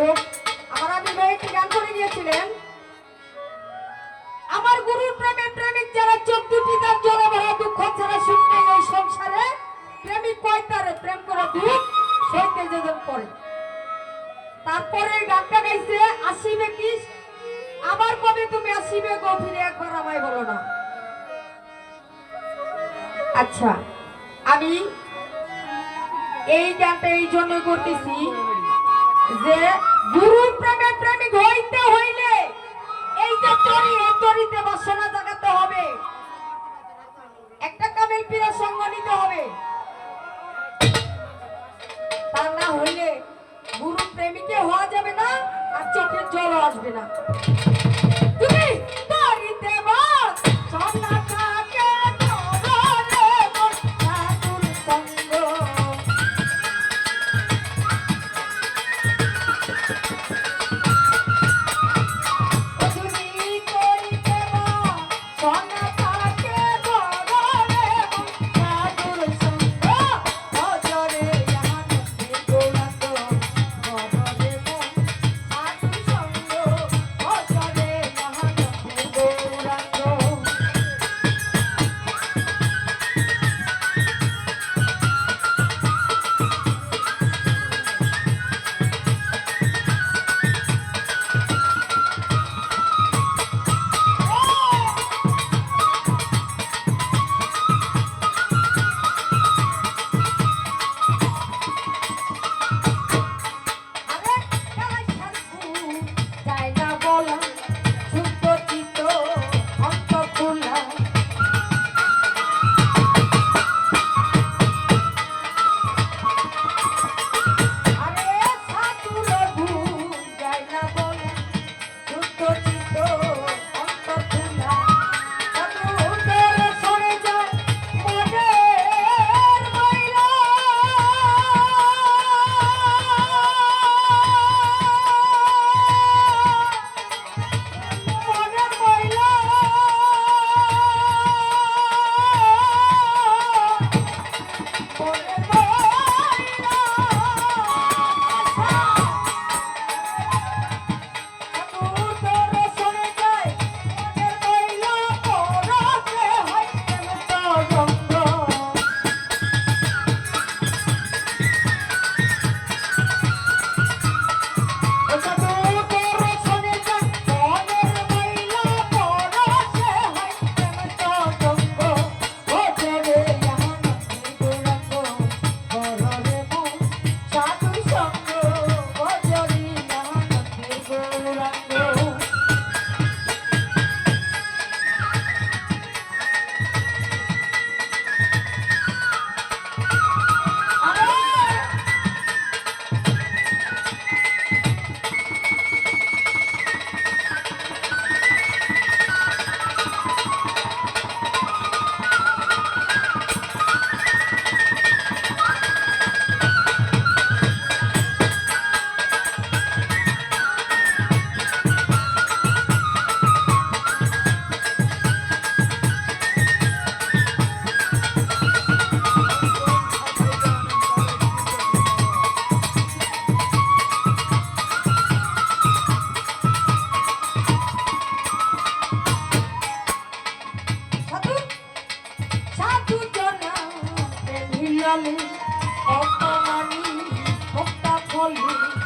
হোক আমার আপনি ভাই একটি গান করে গিয়েছিলেন গুরুর প্রেমে প্রেমিক যারা চোখ দুটি তার জলে ভরা দুঃখ ছাড়া শুনতে এই সংসারে, প্রেমিক কয় তারে? প্রেম করা দুঃখ সইতে যেজন পড়ে তারপরে গানটা গাইছে, আসিবে কি আবার কবে তুমি আসিবে গো ফিরে একবার আমায় বলো না। আচ্ছা আমি এই গানটা এই জন্য করতেছি যে, গুরুর প্রেমে প্রেমিক করে Yeah. call me.